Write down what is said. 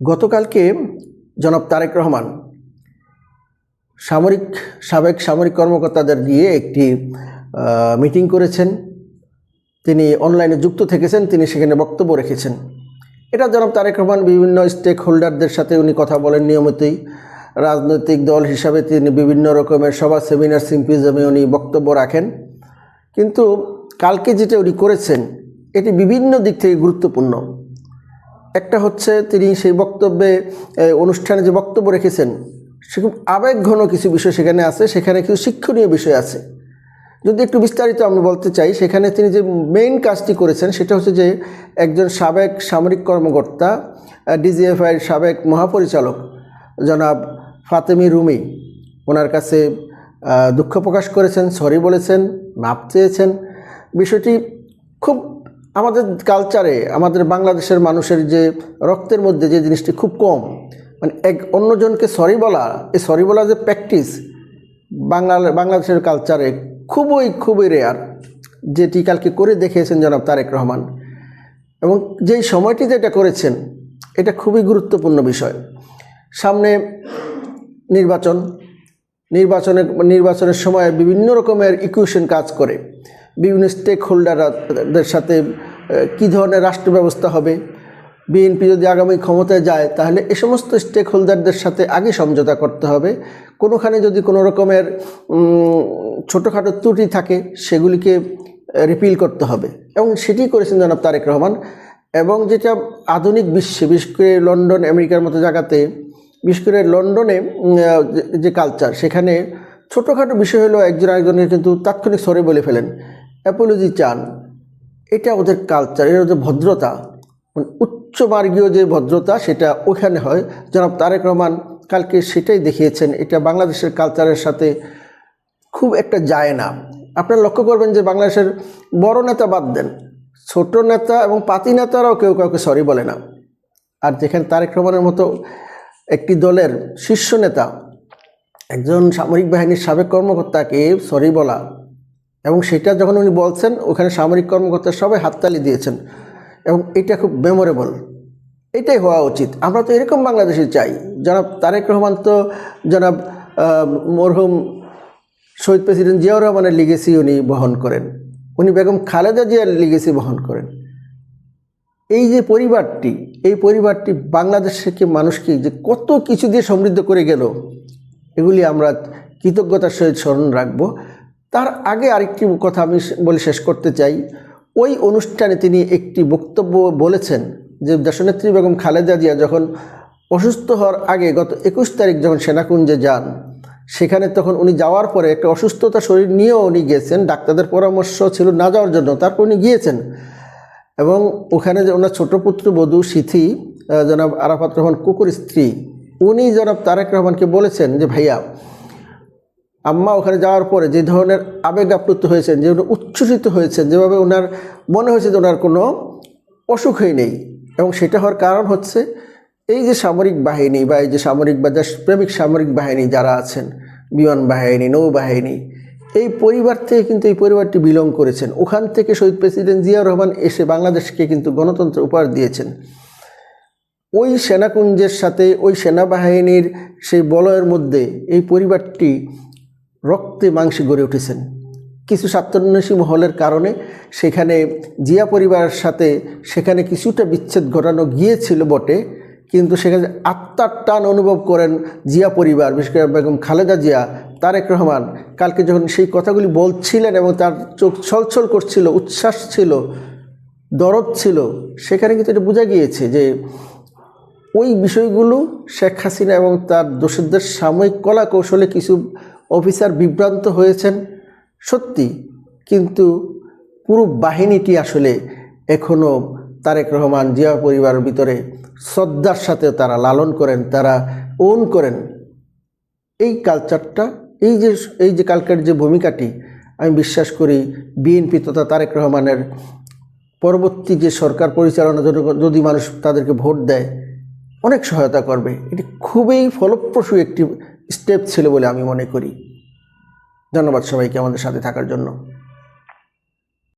গতকালকে জনাব তারেক রহমান সামরিক, সাবেক সামরিক কর্মকর্তাদের দিয়ে একটি মিটিং করেছেন। তিনি অনলাইনে যুক্ত থেকেছেন, তিনি সেখানে বক্তব্য রেখেছেন। এটা জনাব তারেক রহমান বিভিন্ন স্টেক হোল্ডারদের সাথে উনি কথা বলেন নিয়মিতই। রাজনৈতিক দল হিসাবে তিনি বিভিন্ন রকমের সভা সেমিনার সিম্পিজমে উনি বক্তব্য রাখেন। কিন্তু কালকে যেটা উনি করেছেন, এটি বিভিন্ন দিক থেকে গুরুত্বপূর্ণ। একটা হচ্ছে তিনি সেই বক্তব্যে অনুষ্ঠানে যে বক্তব্য রেখেছেন সে খুব আবেগঘন কিছু বিষয় সেখানে আছে, সেখানে কিছু শিক্ষণীয় বিষয় আছে। যদি একটু বিস্তারিত আমি বলতে চাই, সেখানে তিনি যে মেইন কাজটি করেছেন, সেটা হচ্ছে যে একজন সাবেক সামরিক কর্মকর্তা ডিজিএফআইয়ের সাবেক মহাপরিচালক, জনাব ফাতেমি রুমি। ওনার কাছে দুঃখ প্রকাশ করেছেন, সরি বলেছেন, মাপ চেয়েছেন। বিষয়টি খুব আমাদের কালচারে আমাদের বাংলাদেশের মানুষের যে রক্তের মধ্যে যে জিনিসটি খুব কম মানে এক অন্যজনকে সরি বলা, এই সরি বলা যে প্র্যাকটিস বাংলা, বাংলাদেশের কালচারে খুবই খুবই রেয়ার যেটি কালকে করে দেখিয়েছেন জনাব তারেক রহমান। এবং যেই সময়টিতে এটা করেছেন, এটা খুবই গুরুত্বপূর্ণ বিষয়। সামনে নির্বাচন নির্বাচনের নির্বাচনের সময় বিভিন্ন রকমের ইকুয়েশন কাজ করে। বিভিন্ন স্টেক হোল্ডারদের সাথে কী ধরনের রাষ্ট্র ব্যবস্থা হবে, বিএনপি যদি আগামী ক্ষমতায় যায়, তাহলে এ সমস্ত স্টেক হোল্ডারদের সাথে আগে সমঝোতা করতে হবে। কোনোখানে যদি কোনো রকমের ছোটোখাটো ত্রুটি থাকে, সেগুলিকে রিপিল করতে হবে। এবং সেটি করেছেন জনাব তারেক রহমান। এবং যেটা আধুনিক বিশ্বে, বিশেষ করে লন্ডন, আমেরিকার মতো জায়গাতে, বিশেষ করে লন্ডনে যে কালচার সেখানে ছোটোখাটো বিষয় হলো একজন আরেকজনের কিন্তু তাৎক্ষণিক সরে বলে ফেলেন। অ্যাপোলজি চান, এটা ওদের কালচার এটা ওদের ভদ্রতা। মানে উচ্চমার্গীয় যে ভদ্রতা, সেটা ওখানে হয়। জনাব তারেক রহমান কালকে সেটাই দেখিয়েছেন, এটা বাংলাদেশের কালচারের সাথে খুব একটা যায় না। আপনারা লক্ষ্য করবেন যে বাংলাদেশের বড় নেতা বাদ দেন। ছোট নেতা এবং পাতি নেতারাও কেউ কাউকে সরি বলে না। আর যেখানে তারেক রহমানের মতো একটি দলের শীর্ষ নেতা, একজন সামরিক বাহিনীর সাবেক কর্মকর্তাকে সরি বলা এবং সেটা যখন উনি বলছেন, ওখানে সামরিক কর্মকর্তা সবাই হাততালি দিয়েছেন। এবং এটা খুব মেমোরেবল এটাই হওয়া উচিত। আমরা তো এরকম বাংলাদেশে চাই। জনাব তারেক রহমান তো, জনাব মরহুম শহীদ প্রেসিডেন্ট জিয়াউর রহমানের লিগেসি উনি বহন করেন। উনি বেগম খালেদা জিয়ার লিগেসি বহন করেন। এই যে পরিবারটি, এই পরিবারটি বাংলাদেশকে মানুষকে যে কত কিছু দিয়ে সমৃদ্ধ করে গেল, এগুলি আমরা কৃতজ্ঞতার সহিত স্মরণ রাখব। তার আগে আরেকটি কথা আমি বলে শেষ করতে চাই। ওই অনুষ্ঠানে তিনি একটি বক্তব্য বলেছেন যে দেশনেত্রী বেগম খালেদা জিয়া যখন অসুস্থ হওয়ার আগে গত একুশ তারিখ যখন সেনাকুঞ্জে যান, সেখানে তখন উনি যাওয়ার পরে একটা অসুস্থতা শরীর নিয়েও উনি গিয়েছেন, ডাক্তারদের পরামর্শ ছিল না যাওয়ার জন্য, তারপর উনি গিয়েছেন। এবং ওখানে যে ওনার ছোট পুত্র বধূ সিথি জনাব আরাফাত রহমান কুকুর স্ত্রী, উনি জনাব তারেক রহমানকে বলেছেন যে, ভাইয়া আম্মা ওখানে যাওয়ার পরে যে ধরনের আবেগ আপ্লুত হয়েছেন, যে উচ্ছ্বসিত হয়েছেন, যেভাবে ওনার মনে হয়েছে যে ওনার কোনো অসুখই নেই। এবং সেটা হওয়ার কারণ হচ্ছে এই যে সামরিক বাহিনী বা এই যে সামরিক বা দেশপ্রেমিক সামরিক বাহিনী যারা আছেন, বিমান বাহিনী নৌবাহিনী এই পরিবার থেকে কিন্তু এই পরিবারটি বিলং করেছেন। ওখান থেকে শহীদ প্রেসিডেন্ট জিয়া রহমান এসে বাংলাদেশকে কিন্তু গণতন্ত্র উপহার দিয়েছেন। ওই সেনাকুঞ্জের সাথে, ওই সেনাবাহিনীর সেই বলয়ের মধ্যে এই পরিবারটি রক্তে মাংসে গড়ে উঠেছেন। কিছু স্বার্থান্বেষী মহলের কারণে সেখানে জিয়া পরিবারের সাথে সেখানে কিছুটা বিচ্ছেদ ঘটানো গিয়েছিল বটে, কিন্তু সেখানে আত্মার টান অনুভব করেন জিয়া পরিবার, বিশেষ করে বেগম খালেদা জিয়া, তারেক রহমান। কালকে যখন সেই কথাগুলি বলছিলেন এবং তার চোখ ছলছল করছিল, উচ্ছ্বাস ছিল, দরদ ছিল, সেখানে কিন্তু এটা বোঝা গিয়েছে যে ওই বিষয়গুলো শেখ হাসিনা এবং তার দোষদের সাময়িক কলা কৌশলে কিছু অফিসার বিভ্রান্ত হয়েছেন। সত্যি, কিন্তু পুরো বাহিনীটি আসলে এখনও তারেক রহমান জিয়া পরিবারের ভিতরে শ্রদ্ধার সাথে তারা লালন করেন, তারা ওন করেন। এই কালচারটা এই যে এই যে কালকের যে ভূমিকাটি, আমি বিশ্বাস করি বিএনপি তথা তারেক রহমানের পরবর্তী যে সরকার পরিচালনার জন্য যদি মানুষ তাদেরকে ভোট দেয়, অনেক সহায়তা করবে। এটি খুবই ফলপ্রসূ একটি স্টেপ ছিল বলে আমি মনে করি। ধন্যবাদ সবাইকে আমাদের সাথে থাকার জন্য।